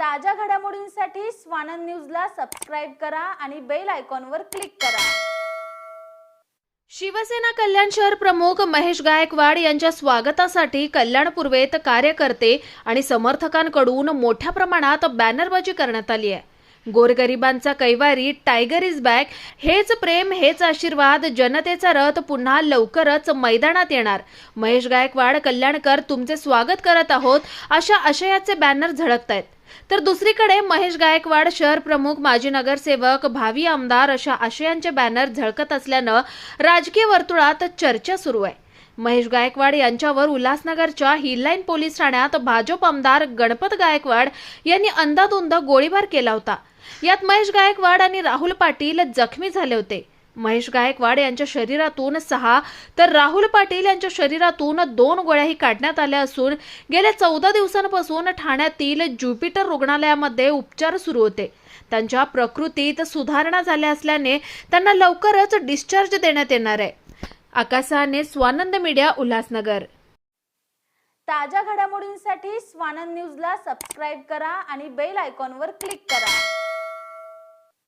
ताज्या घडामोडींसाठी स्वानंद न्यूजला सबस्क्राईब करा आणि बेल आयकॉनवर क्लिक करा. शिवसेना कल्याण शहर प्रमुख महेश गायकवाड यांच्या स्वागतासाठी कल्याण पूर्वेत कार्यकर्ते आणि समर्थकांकडून मोठ्या प्रमाणात बॅनरबाजी करण्यात आली आहे. गोरगरिबांचा कैवारी टायगर इज बॅक हेच प्रेम हेच आशीर्वाद जनतेचा रथ पुन्हा लवकरच मैदानात येणार. महेश गायकवाड कल्याणकर तुमचे स्वागत करत आहोत अशा आशयाचे बॅनर झळकत आहेत तर दुसरीकडे महेश गायकवाड शहर प्रमुख माजी नगरसेवक भावी आमदार अशा आशयांचे बॅनर झळकत असल्यानं राजकीय वर्तुळात चर्चा सुरू आहे. महेश गायकवाड यांच्यावर उल्हासनगरच्या हिललाईन पोलीस ठाण्यात भाजप आमदार गणपत गायकवाड यांनी अंदाधुंद गोळीबार केला होता. यात महेश गायकवाड आणि राहुल पाटील जखमी झाले होते. महेश गायकवाड यांच्या शरीरातून सहा तर राहुल पाटील यांच्या शरीरातून दोन गोळ्याही काढण्यात आल्या असून गेल्या चौदा दिवसांपासून ठाण्यातील ज्युपिटर रुग्णालयामध्ये उपचार सुरू होते. त्यांच्या प्रकृतीत सुधारणा झाल्या असल्याने त्यांना लवकरच डिस्चार्ज देण्यात येणार आहे. आकाशाने स्वानंद मीडिया उल्हासनगर. ताज्या घडामोडींसाठी स्वानंद न्यूजला सबस्क्राईब करा आणि बेल आयकॉनवर क्लिक करा.